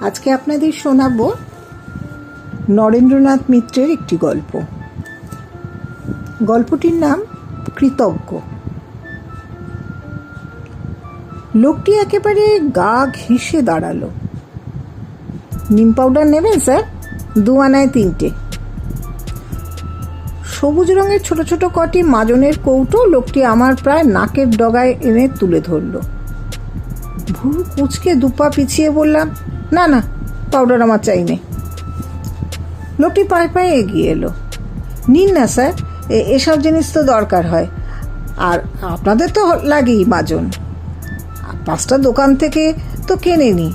আজকে আপনাদের শোনাবো নরেন্দ্রনাথ মিত্রের একটি গল্প। গল্পটির নাম কৃতজ্ঞ। লোকটি একেবারে গা ঘেঁষে দাঁড়াল। নিম পাউডার নেবেন, স্যার? দু আনায় তিনটে। সবুজ রঙের ছোট ছোট কটি মাজনের কৌটো লোকটি আমার প্রায় নাকের ডগায় এনে তুলে ধরলো। ভুরু কুচকে দুপা পিছিয়ে বললাম না না পাউডার আমার চাই নেই লোকটি পায়ে পায়ে এগিয়ে এলো। নিন না, স্যার এসব জিনিস তো দরকার হয়। আর আপনাদের তো লাগেই মাজন। পাঁচটা দোকান থেকে তো কেনে নি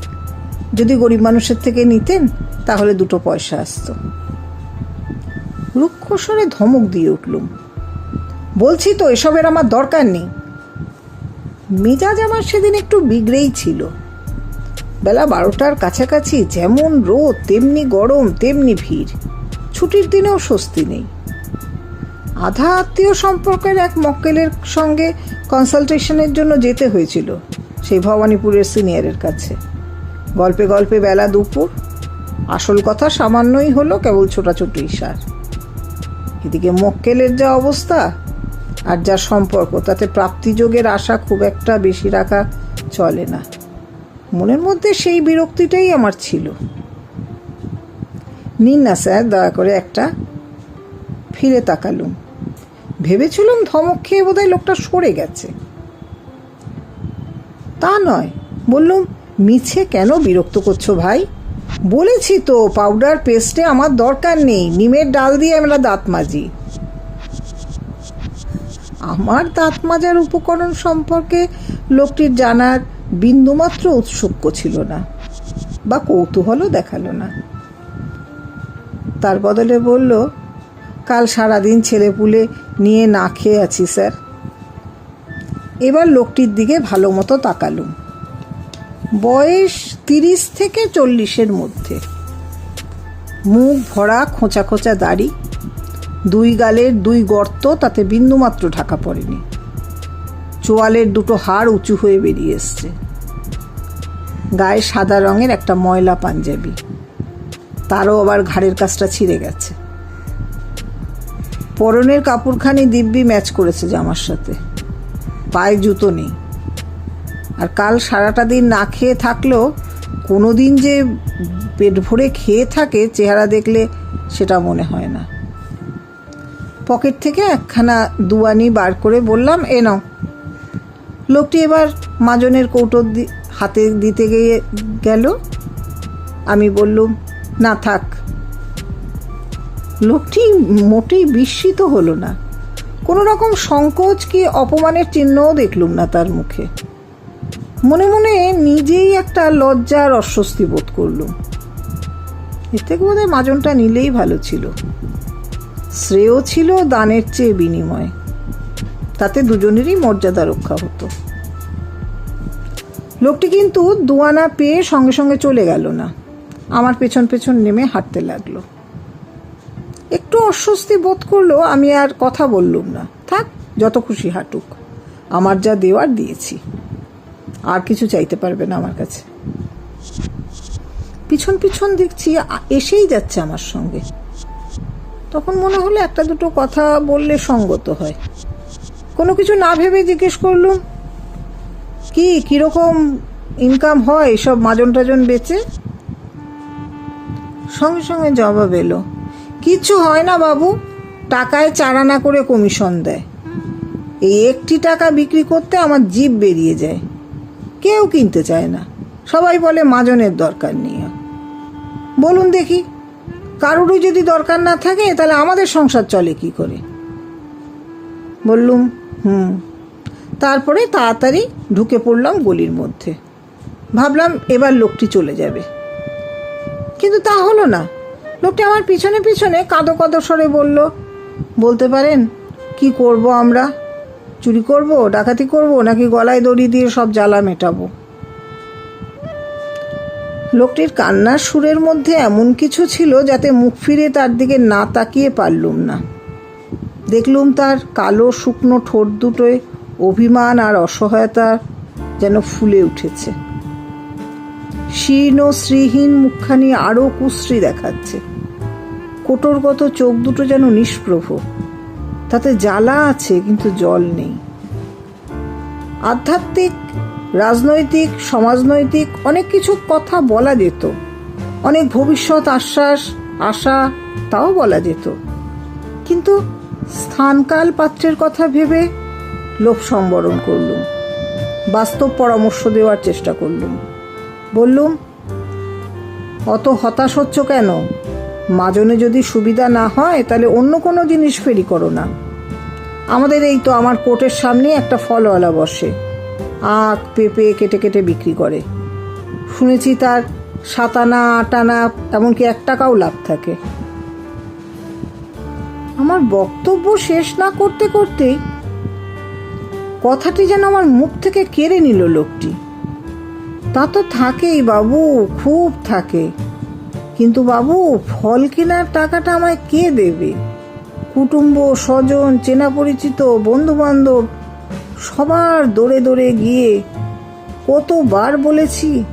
যদি গরিব মানুষের থেকে নিতেন, তাহলে দুটো পয়সা আসতো। রুক্ষস্বরে ধমক দিয়ে উঠলুম বলছি তো, এসবের আমার দরকার নেই। মেজাজ আমার সেদিন একটু বিগড়েই ছিল। বেলা বারোটার কাছাকাছি যেমন রোদ, তেমনি গরম, তেমনি ভিড়। ছুটির দিনেও স্বস্তি নেই। আধা আত্মীয় সম্পর্কের এক মক্কেলের সঙ্গে কনসালটেশনের জন্য যেতে হয়েছিল, সেই ভবানীপুরের সিনিয়রের কাছে। গল্পে গল্পে বেলা দুপুর। আসল কথা সামান্যই হলো কেবল ছোটাছুটি সার। এদিকে মক্কেলের যা অবস্থা আর যা সম্পর্ক, তাতে প্রাপ্তিযোগের আশা খুব একটা বেশি রাখা চলে না। মনের মধ্যে সেই বিরক্তিটাই আমার ছিল। নিন না স্যার, দয়া করে একটা ফিরে তাকালুম। ভেবেছিলাম ধমক খেয়ে বোধহয় লোকটা সরে গেছে। তা নয়, বললুম, মিছে কেন বিরক্ত করছ ভাই? বলেছি তো, পাউডার পেস্টে আমার দরকার নেই, নিমের ডাল দিয়ে আমরা দাঁত মাজি। আমার দাঁত মাজার উপকরণ সম্পর্কে লোকটির জানার বিন্দুমাত্র উৎসুক্য ছিল না, বা কৌতূহলও দেখাল না। তার বদলে বলল, কাল সারাদিন ছেলেপুলে নিয়ে না খেয়ে আছি, স্যার। এবার লোকটির দিকে ভালো মতো তাকালুম। বয়স তিরিশ থেকে চল্লিশের মধ্যে। মুখ ভরা খোঁচা খোঁচা দাড়ি, দুই গালের দুই গর্ত তাতে বিন্দুমাত্র ঢাকা পড়েনি। চোয়ালের দুটো হাড় উঁচু হয়ে বেরিয়ে এসছে। গায়ে সাদা রঙের একটা ময়লা পাঞ্জাবি। তারও আবার ঘাড়ের কাজটা ছিঁড়ে গেছে। পরনের কাপড়খানি দিব্যি ম্যাচ করেছে জামার সাথে। পায়ে জুতো নেই। আর কাল সারাটা দিন না খেয়ে থাকলেও কোনো দিন যে পেট ভরে খেয়ে থাকে, চেহারা দেখলে সেটা মনে হয় না। পকেট থেকে একখানা দুয়ানি বার করে বললাম, এ নাও। লোকটি এবার মাজনের কৌটোর হাতে দিতে গিয়ে গেল। আমি বললুম, না থাক। লোকটি মোটেই বিস্মিত হলো না। কোনো রকম সংকোচ কি অপমানের চিহ্নও দেখলুম না তার মুখে। মনে মনে নিজেই একটা লজ্জার অস্বস্তি বোধ করলুম। এর থেকে বোধহয় মাজনটা নিলেই ভালো ছিল। শ্রেয় ছিল দানের চেয়ে বিনিময়। তাতে দুজনেরই মর্যাদা রক্ষা হতো। লোকটি কিন্তু দুয়ানা পেয়ে সঙ্গে সঙ্গে চলে গেল না। আমার পেছন পেছন নেমে হাঁটতে লাগল। একটু অস্বস্তি বোধ করল, আমি আর কথা বললুম না। থাক, যত খুশি হাঁটুক। আমার যা দেওয়ার দিয়েছি। আর কিছু চাইতে পারবে না আমার কাছে। পিছন পিছন দেখছি এসেই যাচ্ছে আমার সঙ্গে। তখন মনে হলো একটা দুটো কথা বললে সঙ্গত হয়। কোনো কিছু না ভেবে জিজ্ঞেস করলুম কি, কীরকম ইনকাম হয় সব মাজন টাজন বেচে? সঙ্গে সঙ্গে জবাব এলো কিচ্ছু হয় না বাবু, টাকায় চারানা করে কমিশন দেয়। এই একটি টাকা বিক্রি করতে আমার জিভ বেরিয়ে যায়। কেউ কিনতে চায় না। সবাই বলে মাজনের দরকার নেই বলুন দেখি, কারোরই যদি দরকার না থাকে, তাহলে আমাদের সংসার চলে কি করে? বললুম, হুম তারপরে তাড়াতাড়ি ঢুকে পড়লাম গলির মধ্যে। ভাবলাম এবার লোকটি চলে যাবে। কিন্তু তা হলো না। লোকটি আমার পিছনে পিছনে কাঁদো কাঁদো স্বরে বলল, বলতে পারেন, কি করব আমরা? চুরি করব, ডাকাতি করব, নাকি গলায় দড়ি দিয়ে সব জ্বালা মেটাবো? লোকটির কান্নার সুরের মধ্যে এমন কিছু ছিল যাতে মুখ ফিরে তার দিকে না তাকিয়ে পারলুম না। দেখলুম তার কালো শুকনো ঠোঁট দুটোয় অভিমান আর অসহায়তা যেন ফুলে উঠেছে। শীর্ণ শ্রীহীন মুখখানি আরও কুশ্রী দেখাচ্ছে। কোটরগত চোখ দুটো যেন নিষ্প্রভ। তাতে জ্বালা আছে, কিন্তু জল নেই। আধ্যাত্মিক, রাজনৈতিক, সমাজনৈতিক অনেক কিছু কথা বলা যেত। অনেক ভবিষ্যৎ আশ্বাস, আশা তাও বলা যেত। কিন্তু স্থানকাল পাত্রের কথা ভেবে লোভ সম্বরণ করলুম। বাস্তব পরামর্শ দেওয়ার চেষ্টা করলুম। বললুম, অত হতাশ হচ্ছ কেন? মাজনে যদি সুবিধা না হয়, তাহলে অন্য কোনো জিনিস ফেরি করো না। আমাদের এই তো আমার কোর্টের সামনে একটা ফলওয়ালা বসে। আখ, পেঁপে কেটে কেটে বিক্রি করে। শুনেছি তার সাতানা, আটানা, এমনকি এক টাকাও লাভ থাকে। আমার বক্তব্য শেষ না করতে করতেই কথাটি যেন আমার মুখ থেকে কেড়ে নিল লোকটি। তা তো থাকেই বাবু, খুব থাকে। কিন্তু বাবু, ফল কেনার টাকাটা আমায় কে দেবে? কুটুম্ব, স্বজন, চেনা পরিচিত বন্ধু বান্ধব সবার দৌড়ে দৌড়ে গিয়ে কতবার বলেছি,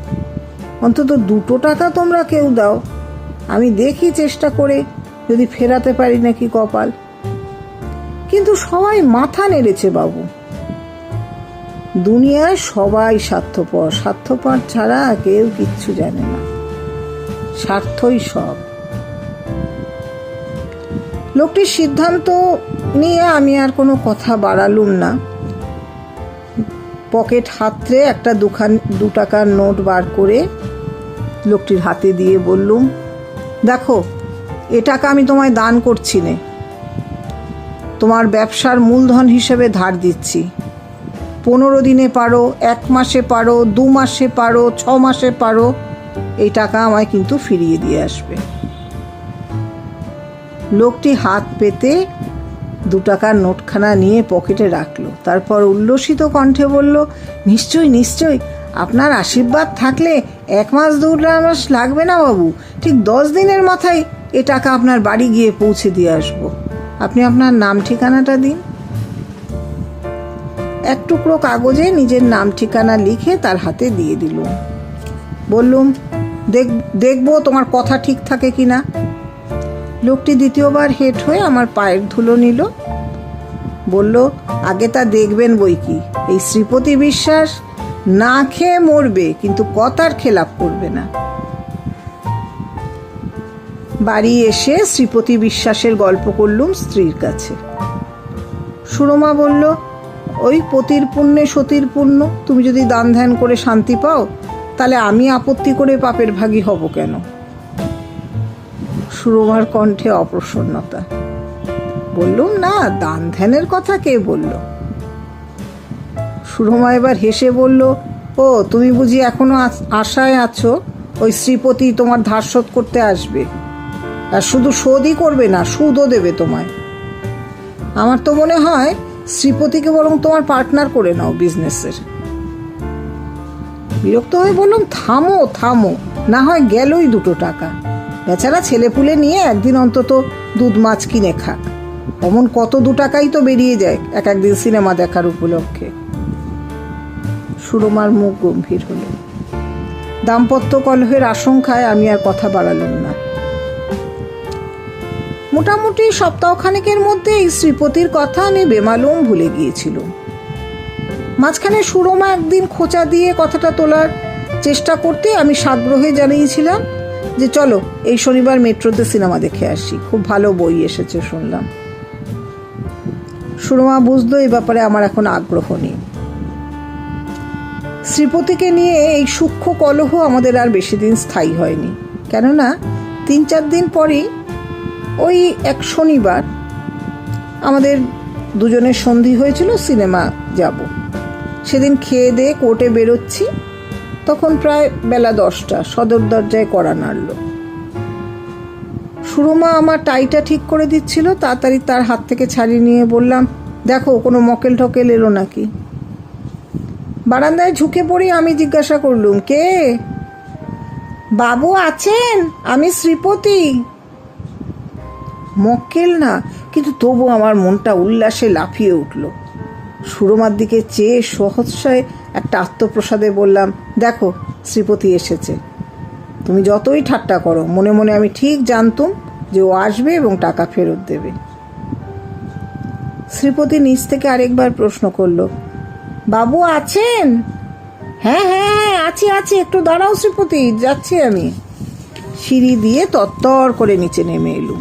অন্তত দুটো টাকা তোমরা কেউ দাও, আমি দেখি চেষ্টা করে যদি ফেরাতে পারি নাকি কপাল। কিন্তু সবাই মাথা নেড়েছে বাবু। দুনিয়ায় সবাই স্বার্থপর। স্বার্থপর ছাড়া কেউ কিচ্ছু জানে না। স্বার্থই সব। লোকটির সিদ্ধান্ত নিয়ে আমি আর কোনো কথা বাড়ালুম না। পকেট হাতরে একটা দুখান, দু টাকার নোট বার করে লোকটির হাতে দিয়ে বললুম, দেখো, এ টাকা আমি তোমায় দান করছি নে। তোমার ব্যবসার মূলধন হিসেবে ধার দিচ্ছি। পনেরো দিনে পারো, এক মাসে পারো, দু মাসে পারো, ছ মাসে পারো, এই টাকা আমায় কিন্তু ফিরিয়ে দিয়ে আসবে। লোকটি হাত পেতে দু টাকার নোটখানা নিয়ে পকেটে রাখল, তারপর উল্লসিত কণ্ঠে বলল, নিশ্চয় নিশ্চয়, আপনার আশীর্বাদ থাকলে এক মাস দু মাস লাগবে না বাবু, ঠিক দশ দিনের মাথায় এ টাকা আপনার বাড়ি গিয়ে পৌঁছে দিয়ে আসব। আপনি আপনার নাম ঠিকানাটা দিন। এক টুকরো কাগজে নিজের নাম ঠিকানা লিখে তার হাতে দিয়ে দিলুম বললুম, দেখ, দেখব তোমার কথা ঠিক থাকে কি না? লোকটি দ্বিতীয়বার হেট হয়ে আমার পায়ের ধুলো নিল। বলল, আগে তা দেখবেন বই কি? এই শ্রীপতি বিশ্বাস না খেয়ে মরবে, কিন্তু কথার খেলাপ করবে না। বাড়ি এসে শ্রীপতি বিশ্বাসের গল্প করলুম স্ত্রীর কাছে। সুরমা বলল ওই পতির পুণ্যে, সতীর পুণ্য, তুমি যদি দান ধ্যান করে শান্তি পাও, তাহলে আমি আপত্তি করে পাপের ভাগী হব কেন? সুরমার কণ্ঠে অপ্রসন্নতা। বললুম না, দান ধ্যানের কথা কে বলল? সুরমা এবার হেসে বলল, ও, তুমি বুঝি এখনও আশায় আছো? ওই শ্রীপতি তোমার ধার শোধ করতে আসবে। আর শুধু শোধই করবে না, সুদও দেবে তোমায়। আমার তো মনে হয় শ্রীপতিকে বরং তোমার পার্টনার করে নাও বিজনেসের বিরক্ত হয়ে বললাম, থামো থামো। না হয় গেলই দুটো টাকা। বেচারা ছেলেপুলে নিয়ে একদিন অন্তত দুধ মাছ কিনে খাক। অমন কত দু টাকাই তো বেরিয়ে যায় এক একদিন সিনেমা দেখার উপলক্ষে। সুরমার মুখ গম্ভীর হলো। দাম্পত্য কলহের আশঙ্কায় আমি আর কথা বাড়ালাম না। মোটামুটি সপ্তাহখানেকের মধ্যে এই শ্রীপতির কথা আমি বেমালুম ভুলে গিয়েছিলাম মাঝখানে সুরমা একদিন খোঁচা দিয়ে কথাটা তোলার চেষ্টা করতে আমি সাগ্রহে জানিয়েছিলাম যে চলো, এই শনিবার মেট্রোতে সিনেমা দেখে আসি। খুব ভালো বই এসেছে শুনলাম। সুরমা বুঝলো এই ব্যাপারে আমার এখন আগ্রহ নেই। শ্রীপতিকে নিয়ে এই সূক্ষ্ম কলহ আমাদের আর বেশি দিন স্থায়ী হয়নি। কেননা, তিন চার দিন পরেই ওই এক শনিবার আমাদের দুজনের সন্ধি হয়েছিল সিনেমা যাব। সেদিন খেয়ে দিয়ে কোর্টে বেরোচ্ছি, তখন প্রায় বেলা দশটা, সদর দরজায় কড়া নাড়ল। সুরমা আমার টাইটা ঠিক করে দিচ্ছিল, তাড়াতাড়ি তার হাত থেকে ছাড়িয়ে নিয়ে বললাম, দেখো, কোনো মকেল ঠকেল এলো নাকি? বারান্দায় ঝুঁকে পড়ে আমি জিজ্ঞাসা করলুম, কে? বাবু আছেন, আমি শ্রীপতি। মক্কেল না, কিন্তু তবু আমার মনটা উল্লাসে লাফিয়ে উঠল। সুরমার দিকে চেয়ে সহসায় একটা আত্মপ্রসাদে বললাম, দেখো, শ্রীপতি এসেছে। তুমি যতই ঠাট্টা করো, মনে মনে আমি ঠিক জানতুম যে ও আসবে এবং টাকা ফেরত দেবে। শ্রীপতি নিচ থেকে আরেকবার প্রশ্ন করল, বাবু আছেন? হ্যাঁ হ্যাঁ হ্যাঁ আছি আছি, একটু দাঁড়াও শ্রীপতি, যাচ্ছি আমি। সিঁড়ি দিয়ে তত্তর করে নিচে নেমে এলুম।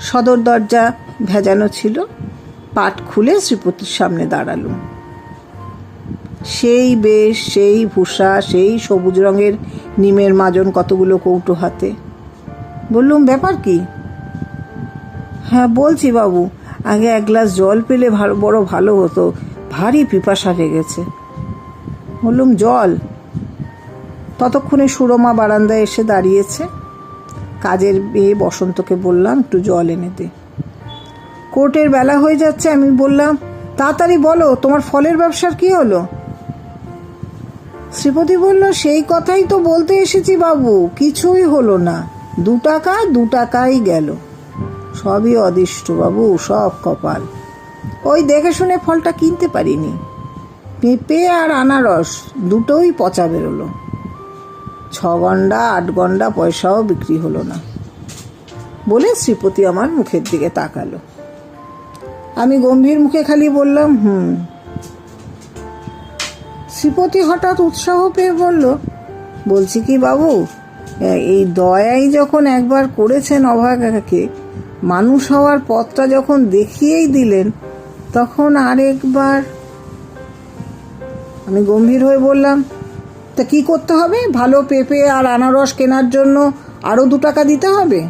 সদর দরজা ভেজানো ছিল, পাট খুলে শ্রীপতির সামনে দাঁড়ালুম সেই বেশ, সেই ভূষা, সেই সবুজ রঙের নিমের মাজন কতগুলো কৌটো হাতে। বললুম, ব্যাপার কি? হ্যাঁ বলছি বাবু, আগে এক গ্লাস জল পেলে ভালো, বড় ভালো হতো, ভারী পিপাসা লেগেছে। বললুম, জল? ততক্ষণে সুরমা বারান্দায় এসে দাঁড়িয়েছে। কাজের মেয়ে বসন্তকে বললাম, একটু জল এনে দে। কোর্টের বেলা হয়ে যাচ্ছে, আমি বললাম, তাড়াতাড়ি বলো, তোমার ফলের ব্যবসার কি হলো? শ্রীপতি বলল, সেই কথাই তো বলতে এসেছি বাবু, কিছুই হলো না। দু টাকা, দু টাকাই গেল। সবই অদিষ্ট বাবু, সব কপাল। ওই দেখে শুনে ফলটা কিনতে পারিনি। পেঁপে আর আনারস, দুটোই পচা বেরোলো। ছ গন্ডা আট গন্ডা পয়সাও বিক্রি হলো না। বলে শ্রীপতি আমার মুখের দিকে তাকালো। আমি গম্ভীর মুখে খালি বললাম, হুম। শ্রীপতি হঠাৎ উৎসাহ পেয়ে বলল, বলছি কি বাবু এই দয়াই যখন একবার করেছেন অভাগাকে, মানুষ হওয়ার পথটা যখন দেখিয়েই দিলেন, তখন আরেকবার? আমি গম্ভীর হয়ে বললাম তা কি করতে হবে? ভালো পেঁপে আর আনারস কেনার জন্য আরও দু টাকা দিতে হবে?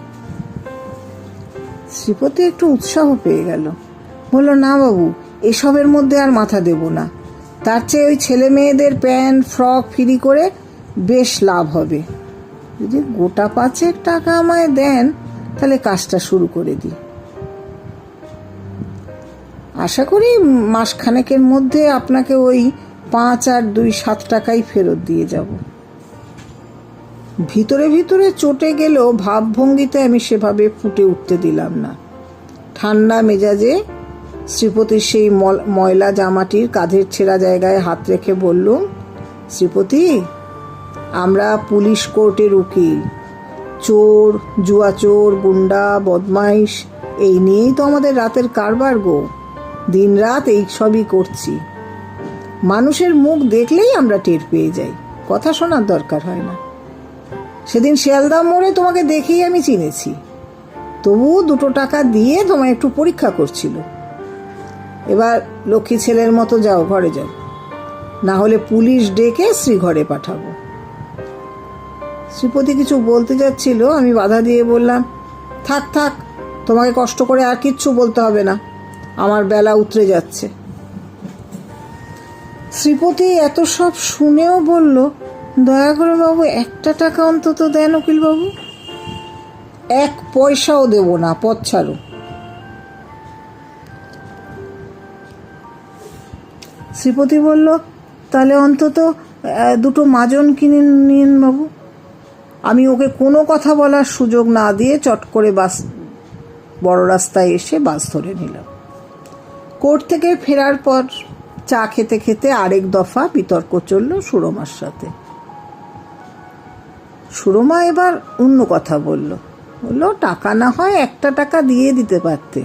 শ্রীপতি একটু উৎসাহ পেয়ে গেল। বলল, না বাবু, এসবের মধ্যে আর মাথা দেব না। তার চেয়ে ওই ছেলে মেয়েদের প্যান্ট, ফ্রক, ফ্রি করে বেশ লাভ হবে। যদি গোটা পাঁচেক টাকা আমায় দেন, তাহলে কাজটা শুরু করে দিই। আশা করি মাসখানেকের মধ্যে আপনাকে ওই পাঁচ আর দুই সাত টাকাই ফেরত দিয়ে যাব। ভিতরে ভিতরে চটে গেলেও ভাবভঙ্গিতে আমি সেভাবে ফুটে উঠতে দিলাম না। ঠান্ডা মেজাজে শ্রীপতির সেই ময়লা জামাটির কাঁধের ছেঁড়া জায়গায় হাত রেখে বললুম, শ্রীপতি, আমরা পুলিশ কোর্টের উকিল। চোর জুয়া চোর গুন্ডা, বদমাইশ, এই নিয়েই তো আমাদের রাতের কারবার গো। দিনরাত এই সবই করছি। মানুষের মুখ দেখলেই আমরা টের পেয়ে যাই। কথা শোনার দরকার হয় না। সেদিন শিয়ালদা মোড়ে তোমাকে দেখেই আমি চিনেছি। তবুও দুটো টাকা দিয়ে তোমায় একটু পরীক্ষা করছিল। এবার লক্ষ্মী ছেলের মতো যাও, ঘরে যাও। না হলে পুলিশ ডেকে শ্রীঘরে পাঠাবো। শ্রীপতি কিছু বলতে যাচ্ছিল, আমি বাধা দিয়ে বললাম, থাক থাক, তোমাকে কষ্ট করে আর কিচ্ছু বলতে হবে না। আমার বেলা উতরে যাচ্ছে। শ্রীপতি এত সব শুনেও বলল, দয়া করে বাবু, একটা টাকা অন্তত দেন উকিল বাবু এক পয়সাও দেব না, পথ ছাড়ো। শ্রীপতি বলল, তাহলে অন্তত দুটো মাজন কিনে নিন বাবু। আমি ওকে কোনো কথা বলার সুযোগ না দিয়ে চট করে বাস, বড় রাস্তায় এসে বাস ধরে নিলাম। কোর্ট থেকে ফেরার পর চা খেতে খেতে আরেক দফা বিতর্ক চলল সুরমার সাথে। সুরমা এবার অন্য কথা বলল। বলল, টাকা না হয় একটা টাকা দিয়ে দিতে পারতে।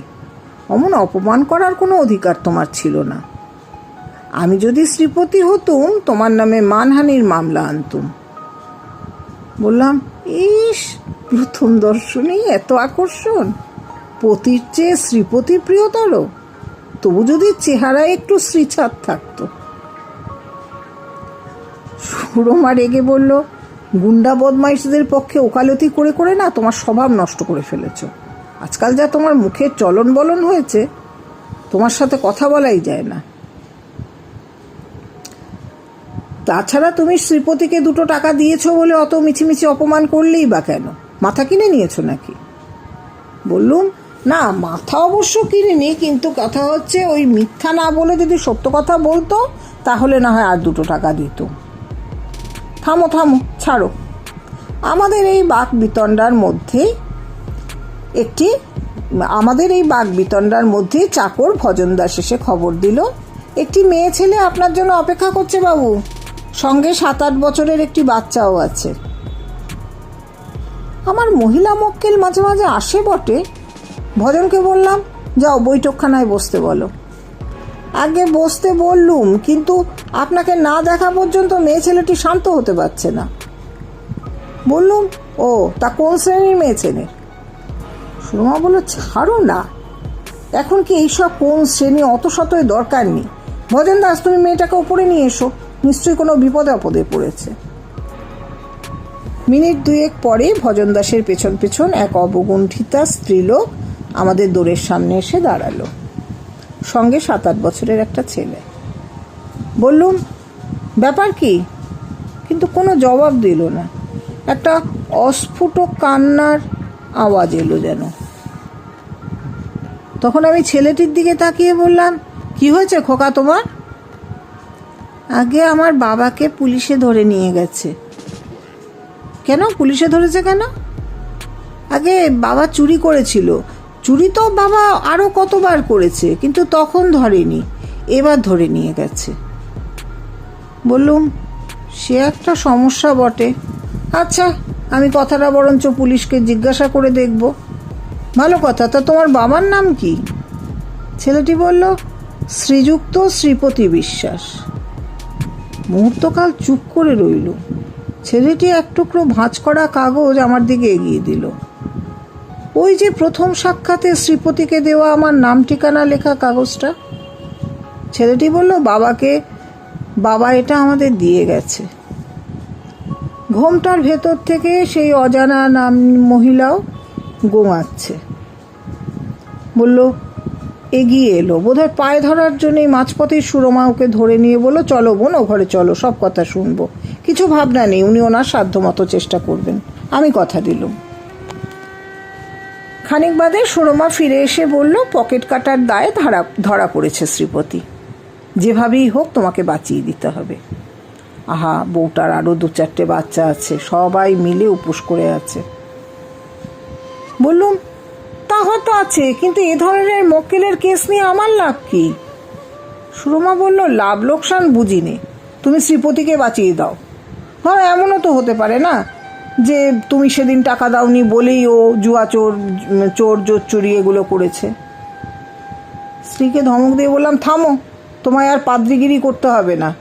অমন অপমান করার কোনো অধিকার তোমার ছিল না। আমি যদি শ্রীপতি হতুম, তোমার নামে মানহানির মামলা আনতুম। বললাম, ইস, প্রথম দর্শনেই এত আকর্ষণ। পতির চেয়ে শ্রীপতি প্রিয়তর? তবু যদি চেহারায় একটু শ্রীছাদ থাকতো। সুরমা রেগে বলল, গুন্ডা বদমাইশদের পক্ষে ওকালতি করে করে না তোমার স্বভাব নষ্ট করে ফেলেছ। আজকাল যা তোমার মুখের চলন বলন হয়েছে, তোমার সাথে কথা বলাই যায় না। তাছাড়া তুমি শ্রীপতিকে দুটো টাকা দিয়েছ বলে অত মিছিমিছি অপমান করলেই বা কেন? মাথা কিনে নিয়েছো নাকি? বললুম না, মাথা অবশ্য কিনিনি কিন্তু কথা হচ্ছে ওই মিথ্যা না বলে যদি সত্য কথা বলতো, তাহলে না হয় আর দুটো টাকা দিত। থামো থামো, ছাড়ো। আমাদের এই বাক বিতণ্ডার মধ্যে একটি, আমাদের এই বাক বিতণ্ডার মধ্যে চাকর ভজনদাস এসে খবর দিল। একটি মেয়ে ছেলে আপনার জন্য অপেক্ষা করছে বাবু। সঙ্গে সাত আট বছরের একটি বাচ্চাও আছে। আমার মহিলা মক্কেল মাঝে মাঝে আসে বটে ভজনকে বললাম, যাও, বৈঠকখানায় বসতে বলো। আগে বসতে বললুম, কিন্তু আপনাকে না দেখা পর্যন্ত মেয়ে ছেলেটি শান্ত হতে পারছে না। বললুম, ও, তা কোন শ্রেণির মেয়ে ছেলে? সুরমা বলল, ছাড়ো না। এখন কি এইসব কোন শ্রেণি অত শতই দরকার নেই? ভজন দাস তুমি মেয়েটাকে ওপরে নিয়ে এসো, নিশ্চয়ই কোনো বিপদে আপদে পড়েছে। মিনিট দুয়েক পরে ভজন দাসের পেছন পেছন এক অবগুণ্ঠিতা স্ত্রীলোক আমাদের দোরের সামনে এসে দাঁড়াল। সঙ্গে সাত আট বছরের একটা ছেলে। বললুম, ব্যাপার কি? কিন্তু কোনো জবাব দিল না। একটা অস্ফুট কান্নার আওয়াজ এলো যেন। তখন আমি ছেলেটির দিকে তাকিয়ে বললাম, কি হয়েছে খোকা তোমার? আগে আমার বাবাকে পুলিশে ধরে নিয়ে গেছে। কেন? পুলিশে ধরেছে কেন? আগে বাবা চুরি করেছিল। চুরি তো বাবা আরও কতবার করেছে, কিন্তু তখন ধরেনি, এবার ধরে নিয়ে গেছে। বললুম, সে একটা সমস্যা বটে। আচ্ছা আমি কথাটা বরঞ্চ পুলিশকে জিজ্ঞাসা করে দেখব। ভালো কথা, তা তোমার বাবার নাম কি? ছেলেটি বলল, শ্রীযুক্ত শ্রীপতি বিশ্বাস। মুহূর্তকাল চুপ করে রইল। ছেলেটি এক টুকরো ভাঁজ করা কাগজ আমার দিকে এগিয়ে দিল। ওই যে প্রথম সাক্ষাতে শ্রীপতিকে দেওয়া আমার নাম ঠিকানা লেখা কাগজটা। ছেলেটি বলল, বাবাকে, বাবা এটা আমাদের দিয়ে গেছে। ঘোমটার ভেতর থেকে সেই অজানা নাম মহিলাও গোঙাচ্ছে বলল, এগিয়ে এলো। বোধহয় পায়ে ধরার জন্যই মাঝপথেই সুরমা ওকে ধরে নিয়ে বলল, চলো বোন ঘরে চলো, সব কথা শুনব। কিছু ভাবনা নেই, উনি ওনার সাধ্যমতো চেষ্টা করবেন। আমি কথা দিলুম। খানিক বাদে সুরমা ফিরে এসে বলল, পকেট কাটার দায়ে ধরা ধরা পড়েছে শ্রীপতি। যেভাবেই হোক তোমাকে বাঁচিয়ে দিতে হবে। আহা, বউটার আরও দু চারটে বাচ্চা আছে, সবাই মিলে উপোস করে আছে। বললুম তা হয়তো আছে, কিন্তু এ ধরনের মক্কেলের কেস নিয়ে আমার লাভ কি? সুরমা বলল, লাভ লোকসান বুঝিনি। তুমি শ্রীপতিকে বাঁচিয়ে দাও। হ্যাঁ এমনও তো হতে পারে না। যে তুমি সেদিন টাকা দাওনি বলেই ও জুয়া চোর চোর জোর চুরি এগুলো করেছে। স্ত্রীকে ধমক দিয়ে বললাম, থামো, তোমায় আর পাদ্রিগিরি করতে হবে না।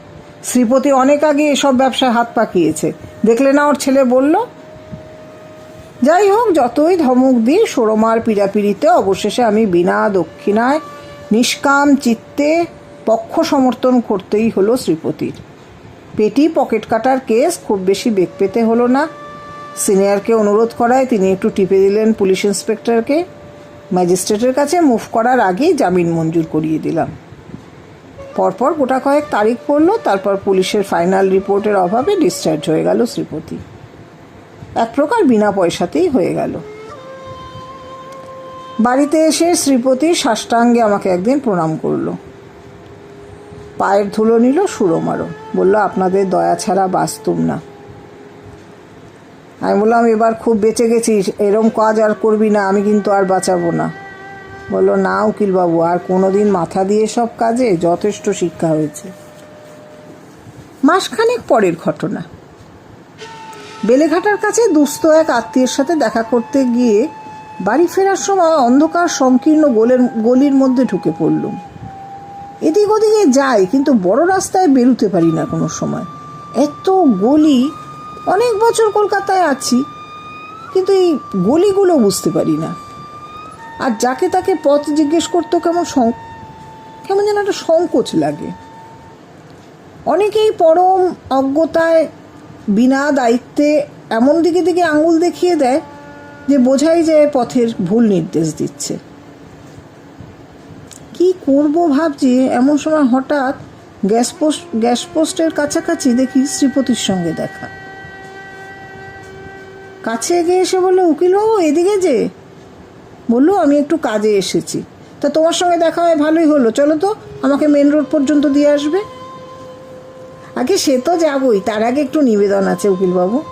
শ্রীপতি অনেক আগে এসব ব্যবসায় হাত পাকিয়েছে। দেখলে না ওর ছেলে বলল? যাই হোক, যতই ধমক দিই, সোরমার পীড়াপিড়িতে অবশেষে আমি বিনা দক্ষিণায় নিষ্কাম চিত্তে পক্ষ সমর্থন করতেই হলো শ্রীপতির। পেটি পকেট কাটার কেস খুব বেশি বেগ পেতে হলো না। সিনিয়রকে অনুরোধ করায় তিনি একটু টিপে দিলেন পুলিশ ইন্সপেক্টরকে। ম্যাজিস্ট্রেটের কাছে মুভ করার আগেই জামিন মঞ্জুর করিয়ে দিলাম। পরপর গোটা কয়েক তারিখ পড়ল, তারপর পুলিশের ফাইনাল রিপোর্টের অভাবে ডিসচার্জ হয়ে গেল শ্রীপতি। এক প্রকার বিনা পয়সাতেই হয়ে গেল। বাড়িতে এসে শ্রীপতি সাষ্টাঙ্গে আমাকে একদিন প্রণাম করল। পায়ের ধুলো নিল সুরমারও। বলল, আপনাদের দয়া ছাড়া বাঁচতুম না। আমি বললাম, এবার খুব বেঁচে গেছিস, এরম কাজ আর করবি না, আমি কিন্তু আর বাঁচাবো না। বলল, না উকিলবাবু, আর কোনো দিন মাথা দিয়ে সব কাজে যথেষ্ট শিক্ষা হয়েছে। মাসখানেক পরের ঘটনা। বেলেঘাটার কাছে দুস্থ এক আত্মীয়ের সাথে দেখা করতে গিয়ে বাড়ি ফেরার সময় অন্ধকার সংকীর্ণ গোলের, গলির মধ্যে ঢুকে পড়লুম এদিক ওদিকে যাই, কিন্তু বড় রাস্তায় বেরুতে পারি না কোনো সময়। এত গলি অনেক বছর কলকাতায় আছি, কিন্তু এই গলিগুলো বুঝতে পারি না। আর যাকে তাকে পথ জিজ্ঞেস করতেও কেমন কেমন যেন একটা সংকোচ লাগে। অনেকেই পরম অজ্ঞতায়, বিনা দায়িত্বে এমন দিকে দিকে আঙুল দেখিয়ে দেয় যে বোঝাই যায় পথের ভুল নির্দেশ দিচ্ছে। কি করব ভাবছি এমন সময় হঠাৎ গ্যাস পোস্ট, গ্যাস পোস্টের কাছাকাছি দেখি শ্রীপতির সঙ্গে দেখা। কাছে এগিয়ে এসে বলল, উকিলবাবু, এদিকে যে। বলল, আমি একটু কাজে এসেছি। তা তোমার সঙ্গে দেখা হয় ভালোই হলো। চলো তো, আমাকে মেন রোড পর্যন্ত দিয়ে আসবে। আগে সে তো যাবই, তার আগে একটু নিবেদন আছে উকিলবাবু।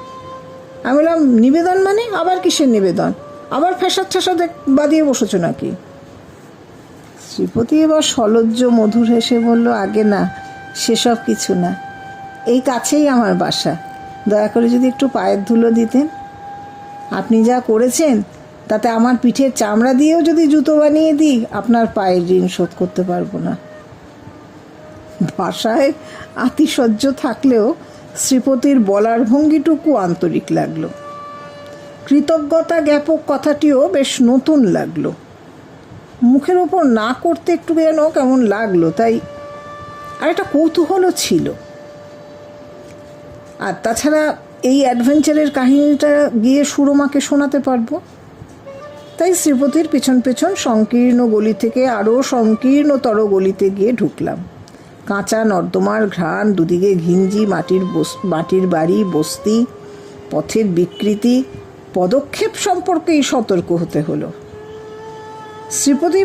আমি বললাম, নিবেদন মানে? আবার কিসের নিবেদন? আবার ফ্যাসাদ ঠেসাদ বাদিয়ে বসেছো নাকি? শ্রীপতি এবার সলজ্জ মধুর হেসে বলল, আগে না, সেসব কিছু না। এই কাছেই আমার বাসা। দয়া করে যদি একটু পায়ের ধুলো দিতেন। আপনি যা করেছেন, তাতে আমার পিঠের চামড়া দিয়েও যদি জুতো বানিয়ে দিই, আপনার পায়ের ঋণ শোধ করতে পারব না। ভাষায় আতিশয্য থাকলেও শ্রীপতির বলার ভঙ্গিটুকু আন্তরিক লাগল। কৃতজ্ঞতা জ্ঞাপক কথাটিও বেশ নতুন লাগল। মুখের ওপর না করতে একটু যেন কেমন লাগল, তাই আর একটা কৌতূহলও ছিল। আর তাছাড়া এই অ্যাডভেঞ্চারের কাহিনীটা গিয়ে সুরমাকে শোনাতে পারব। তাই শ্রীপতির পেছন পেছন সংকীর্ণ গলি থেকে আরও সংকীর্ণতর গলিতে গিয়ে ঢুকলাম। কাঁচা নর্দমার ঘ্রাণ, দুদিকে ঘিঞ্জি, মাটির বস মাটির বাড়ি, বস্তি, পথের বিকৃতি, পদক্ষেপ সম্পর্কেই সতর্ক হতে হলো। শ্রীপতি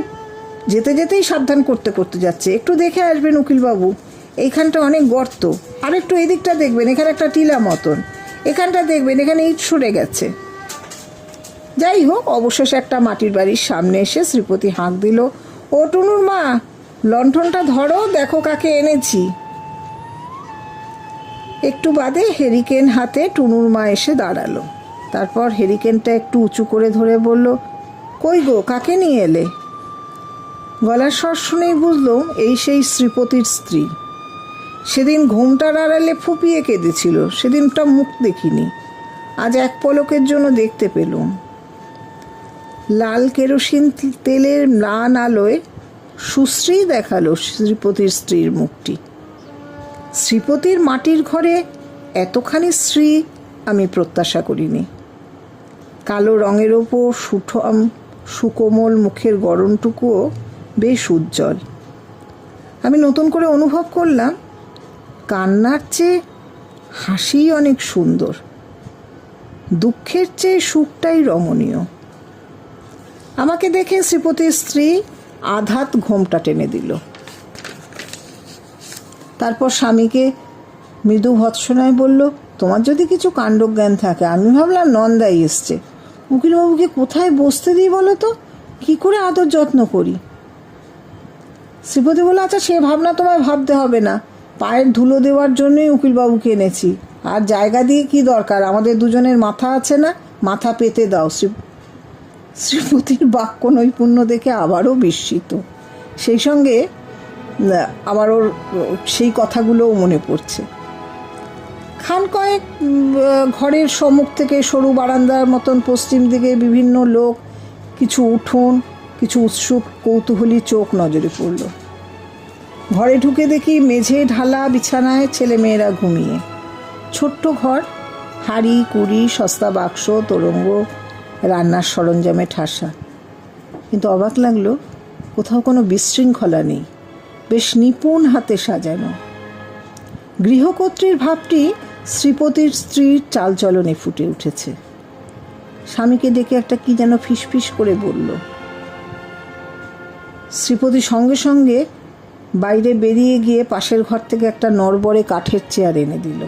যেতে যেতেই সাবধান করতে করতে যাচ্ছে। একটু দেখে আসবেন উকিলবাবু, এইখানটা অনেক গর্ত। আর একটু এদিকটা দেখবেন, এখানে একটা টিলা মতন। এখানটা দেখবেন, এখানে ইট সরে গেছে। যাই হোক, অবশেষে একটা মাটির বাড়ির সামনে এসে শ্রীপতি হাঁক দিল, ও টুনুর মা, লণ্ঠনটা ধরো, দেখো কাকে এনেছি। একটু বাদে হেরিকেন হাতে টুনুর মা এসে দাঁড়াল। তারপর হেরিকেনটা একটু উঁচু করে ধরে বলল, কই গো, কাকে নিয়ে এলে? গলার স্বর শুনেই বুঝলো এই সেই শ্রীপতির স্ত্রী। সেদিন ঘোমটার আড়ালে ফুপিয়ে কেঁদেছিল, সেদিনটা মুখ দেখিনি। আজ এক পলকের জন্য দেখতে পেলুম। লাল কেরোসিন তেলের ম্লান আলোয় সুশ্রী দেখাল শ্রীপতির স্ত্রীর মুখটি। শ্রীপতির মাটির ঘরে এতখানি শ্রী আমি প্রত্যাশা করিনি। কালো রঙের ওপর সুঠম, সুকোমল মুখের গরমটুকুও বেশ উজ্জ্বল। আমি নতুন করে অনুভব করলাম কান্নার চেয়ে হাসি অনেক সুন্দর। দুঃখের চেয়ে সুখটাই রমণীয়। আমাকে দেখে শ্রীপতির স্ত্রী আধাত ঘোমটা টেনে দিল। তারপর স্বামীকে মৃদু ভৎসনায় বলল, তোমার যদি কিছু কাণ্ডজ্ঞান থাকে, আমি ভাবলাম নন্দাই এসছে। উকিলবাবুকে কোথায় বসতে দিই বলো তো? কী করে আদর যত্ন করি? শ্রীপতি বলল আচ্ছা সে ভাবনা তোমায় ভাবতে হবে না। পায়ের ধুলো দেওয়ার জন্যই উকিলবাবুকে এনেছি। আর জায়গা দিয়ে কি দরকার? আমাদের দুজনের মাথা আছে না? মাথা পেতে দাও। শ্রী শ্রীপতির বাক্য নৈপুণ্য দেখে আবারও বিস্মিত। সেই সঙ্গে আবার ওর, সেই কথাগুলোও মনে পড়ছে। খান কয়েক ঘরের সম্মুখ থেকে সরু বারান্দার মতন পশ্চিম দিকে বিভিন্ন লোক, কিছু উঠোন, কিছু উৎসুক কৌতূহলী চোখ নজরে পড়ল। ঘরে ঢুকে দেখি মেঝে ঢালা বিছানায় ছেলে মেয়েরা ঘুমিয়ে। ছোট্ট ঘর, হাড়ি, কুড়ি, সস্তা বাক্স, তোরঙ্গ, রান্নার সরঞ্জামে ঠাসা। কিন্তু অবাক লাগল, কোথাও কোনো বিশৃঙ্খলা নেই, বেশ নিপুণ হাতে সাজানো। গৃহকর্ত্রীর ভাবটি শ্রীপতির স্ত্রীর চালচলনে ফুটে উঠেছে। স্বামীকে ডেকে একটা কি যেন ফিসফিস করে বলল, শ্রীপতি সঙ্গে সঙ্গে বাইরে বেরিয়ে গিয়ে পাশের ঘর থেকে একটা নরবরে কাঠের চেয়ার এনে দিল।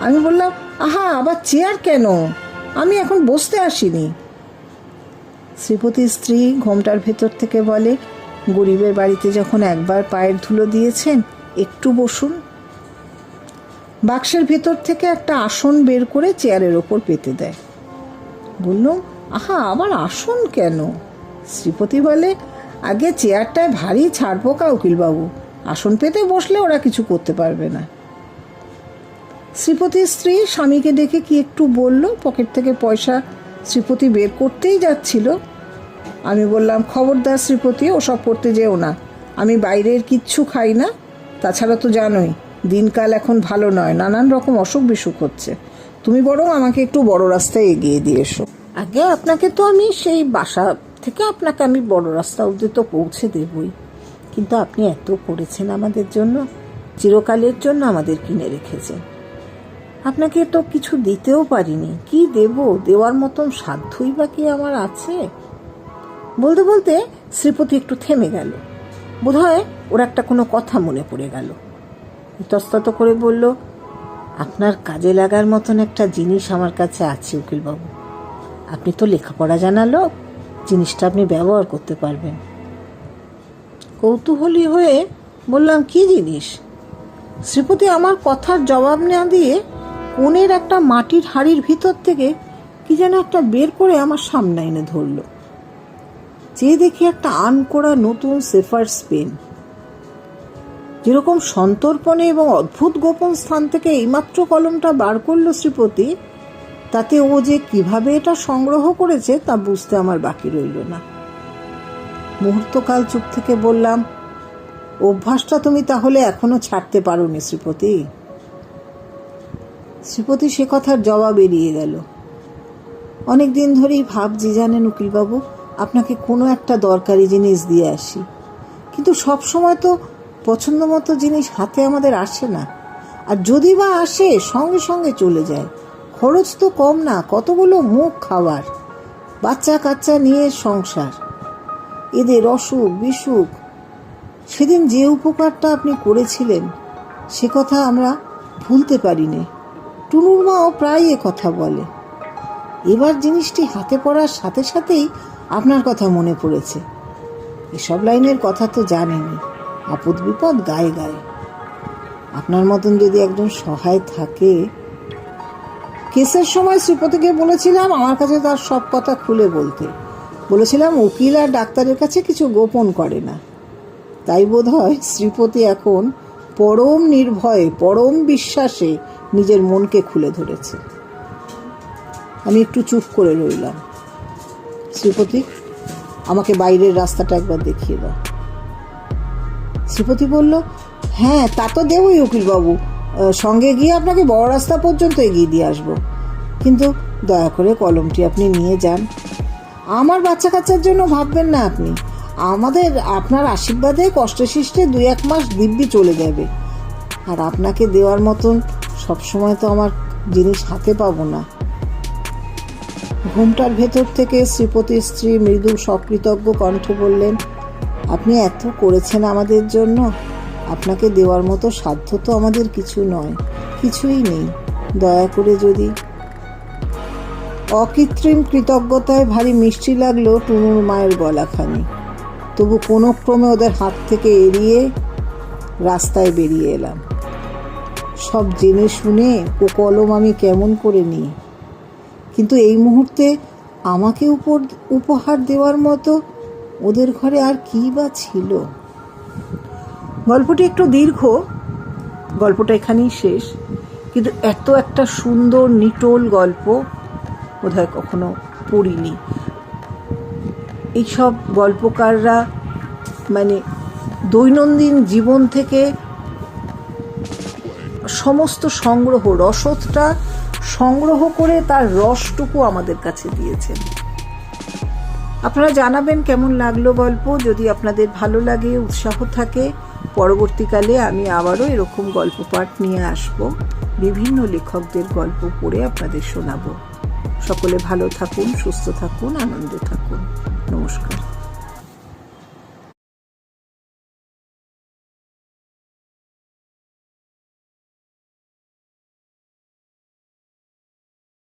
আমি বললাম, আহা, আবার চেয়ার কেন? আমি এখন বসতে আসিনি। শ্রীপতির স্ত্রী ঘোমটার ভেতর থেকে বলে, গরিবের বাড়িতে যখন একবার পায়ের ধুলো দিয়েছেন, একটু বসুন। বাক্সের ভেতর থেকে একটা আসন বের করে চেয়ারের ওপর পেতে দেয়। বললুম, আহা, আবার আসন কেন? শ্রীপতি বলে আগে চেয়ারটায় ভারী ছাড়বো কা উকিলবাবু। আসন পেতে বসলে ওরা কিছু করতে পারবে না। শ্রীপতির স্ত্রী স্বামীকে দেখে কি একটু বলল, পকেট থেকে পয়সা শ্রীপতি বের করতেই যাচ্ছিল। আমি বললাম, খবরদার শ্রীপতি, ওসব করতে যেও না। আমি বাইরের কিচ্ছু খাই না। তাছাড়া তো জানোই, দিনকাল এখন ভালো নয়, নানান রকম অসুখ বিসুখ হচ্ছে। তুমি বরং আমাকে একটু বড় রাস্তায় এগিয়ে দিয়ে এসো। আগে আপনাকে তো আমি সেই বাসা থেকে আপনাকে আমি বড় রাস্তা অবধি তো পৌঁছে দেবই। কিন্তু আপনি এত করেছেন আমাদের জন্য, চিরকালের জন্য আমাদের কিনে রেখেছেন। আপনাকে তো কিছু দিতেও পারিনি। কি দেব? দেওয়ার মতন সাধ্যই বা কি আমার আছে? বলতে বলতে শ্রীপতি একটু থেমে গেল। বোধহয় ওর একটা কোনো কথা মনে পড়ে গেল। ইতস্তত করে বলল, আপনার কাজে লাগার মতন একটা জিনিস আমার কাছে আছে উকিলবাবু। আপনি তো লেখাপড়া জানালো জিনিসটা আপনি ব্যবহার করতে পারবেন। কৌতূহলী হয়ে বললাম, কি জিনিস? শ্রীপতি আমার কথার জবাব না দিয়ে কোণের একটা মাটির হাড়ির ভিতর থেকে কি যেন একটা বের করে আমার সামনে এনে ধরল। যে দেখি একটা আন করা নতুন সেফার স্পেন। যেরকম সন্তর্পণে এবং অদ্ভুত গোপন স্থান থেকে এইমাত্র কলমটা বার করল শ্রীপতি তাতে ও যে কীভাবে এটা সংগ্রহ করেছে তা বুঝতে আমার বাকি রইল না। মুহূর্তকাল চুপ থেকে বললাম, অভ্যাসটা তুমি তাহলে এখনও ছাড়তে পারো নি শ্রীপতি? শ্রীপতি সে কথার জবাব এড়িয়ে গেল। অনেক দিন ধরেই ভাবছি জানেন উকিলবাবু, আপনাকে কোনো একটা দরকারি জিনিস দিয়ে আসি। কিন্তু সব সময় তো পছন্দ মতো জিনিস হাতে আমাদের আসে না। আর যদি বা আসে, সঙ্গে সঙ্গে চলে যায়। খরচ তো কম না, কতগুলো মুখ খাওয়ার। বাচ্চা কাচ্চা নিয়ে সংসার। এদের অসুখ, বিসুখ, সেদিন যে উপকারটা আপনি করেছিলেন, সে কথা আমরা ভুলতে পারি পারিনি। টুনুর মাও প্রায় এ কথা বলে। এবার জিনিসটি হাতে পড়ার সাথে সাথেই আপনার কথা মনে পড়েছে। এসব লাইনের কথা তো জানেনি আপদ বিপদ গায়ে গায়ে। আপনার মতন যদি একজন সহায় থাকে কেসের সময় শ্রীপতিকে বলেছিলাম, আমার কাছে তার সব কথা খুলে বলতে। বলেছিলাম, উকিল আর ডাক্তারের কাছে কিছু গোপন করে না। তাই বোধ হয় শ্রীপতি এখন পরম নির্ভয়ে, পরম বিশ্বাসে নিজের মনকে খুলে ধরেছে। আমি একটু চুপ করে রইলাম। শ্রীপতি, আমাকে বাইরের রাস্তাটা একবার দেখিয়ে দাও। শ্রীপতি বলল হ্যাঁ তা তো দেবই উকিলবাবু। সঙ্গে গিয়ে আপনাকে বড় রাস্তা পর্যন্ত এগিয়ে দিয়ে আসব। কিন্তু দয়া করে কলমটি আপনি নিয়ে যান। আমার বাচ্চা কাচ্চার জন্য ভাববেন না আপনি। আমাদের, আপনার আশীর্বাদে কষ্টে শিষ্টে দুই এক মাস দিব্যি চলে যাবে। আর আপনাকে দেওয়ার মতন সবসময় তো আমার জিনিস হাতে পাবো না। ঘুমটার ভেতর থেকে শ্রীপতির স্ত্রী মৃদু সকৃতজ্ঞ কণ্ঠে বললেন, আপনি এত করেছেন আমাদের জন্য। আপনাকে দেওয়ার মতো সাধ্য তো আমাদের কিছু নয়, কিছুই নেই। দয়া করে যদি অকৃত্রিম কৃতজ্ঞতায় ভারী মিষ্টি লাগল টুনুর মায়ের গলাখানি। তবু কোনো ক্রমে ওদের হাত থেকে এড়িয়ে রাস্তায় বেরিয়ে এলাম। সব জেনে শুনে ও কলম আমি কেমন করে নিই? কিন্তু এই মুহূর্তে আমাকে উপর উপহার দেওয়ার মতো ওদের ঘরে আর কী বা ছিল? গল্পটি একটু দীর্ঘ, গল্পটা এখানেই শেষ, কিন্তু এত একটা সুন্দর, নিটোল গল্প বোধহয় কখনো পড়িনি। এইসব গল্পকাররা মানে দৈনন্দিন জীবন থেকে সমস্ত সংগ্রহ রসদটা সংগ্রহ করে তার রসটুকু আমাদের কাছে দিয়েছেন। আপনারা জানাবেন কেমন লাগল গল্প, যদি আপনাদের ভালো লাগে, উৎসাহ থাকে পরবর্তীকালে আমি আবারও এরকম গল্প পাঠ নিয়ে আসব। বিভিন্ন লেখকদের গল্প পড়ে আপনাদের শোনাব। সকলে ভালো থাকুন, সুস্থ থাকুন, আনন্দে থাকুন। নমস্কার।